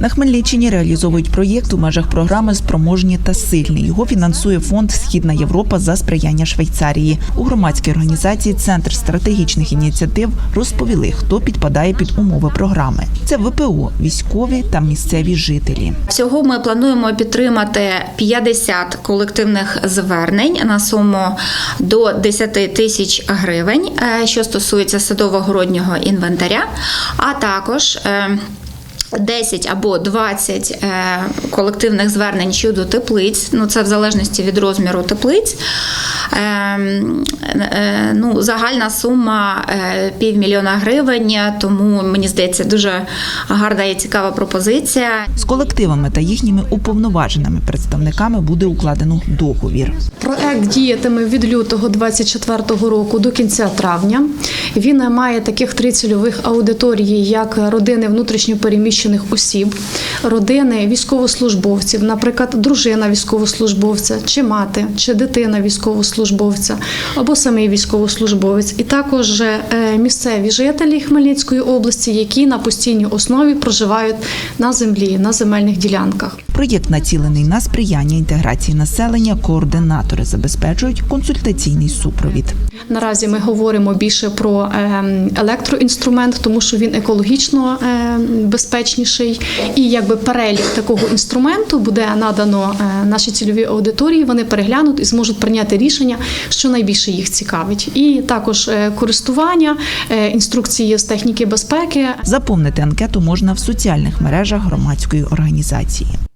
На Хмельниччині реалізовують проєкт у межах програми Спроможні та сильні. Його фінансує фонд Східна Європа за сприяння Швейцарії. У громадській організації Центр стратегічних ініціатив розповіли, хто підпадає під умови програми. Це ВПО, військові та місцеві жителі. Всього ми плануємо підтримати 50 колективних звернень на суму до 10 тисяч гривень, е, що стосується садово-городнього інвентаря, а також е, 10 або 20 е, колективних звернень щодо теплиць, ну це в залежності від розміру теплиць. Е, е, Ну, загальна сума е, півмільйона гривень, тому мені здається дуже гарна і цікава пропозиція. З колективами та їхніми уповноваженими представниками буде укладено договір. Проект діятиме від лютого 2024 року до кінця травня. Він має таких три цільових аудиторії, як родини внутрішньопереміщених осіб, родини військовослужбовців, наприклад, дружина військовослужбовця, чи мати, чи дитина військовослужбовця, або самий військовослужбовець, і також е, місцеві жителі Хмельницької області, які на постійній основі проживають на землі, на земельних ділянках. Проєкт націлений на сприяння інтеграції населення. Координатори забезпечують консультаційний супровід. Наразі ми говоримо більше про ем, електроінструмент, тому що він екологічно ем, безпечніший. І якби перелік такого інструменту буде надано е, нашій цільовій аудиторії. Вони переглянуть і зможуть прийняти рішення, що найбільше їх цікавить. І також е, користування, е, інструкції з техніки безпеки. Заповнити анкету можна в соціальних мережах громадської організації.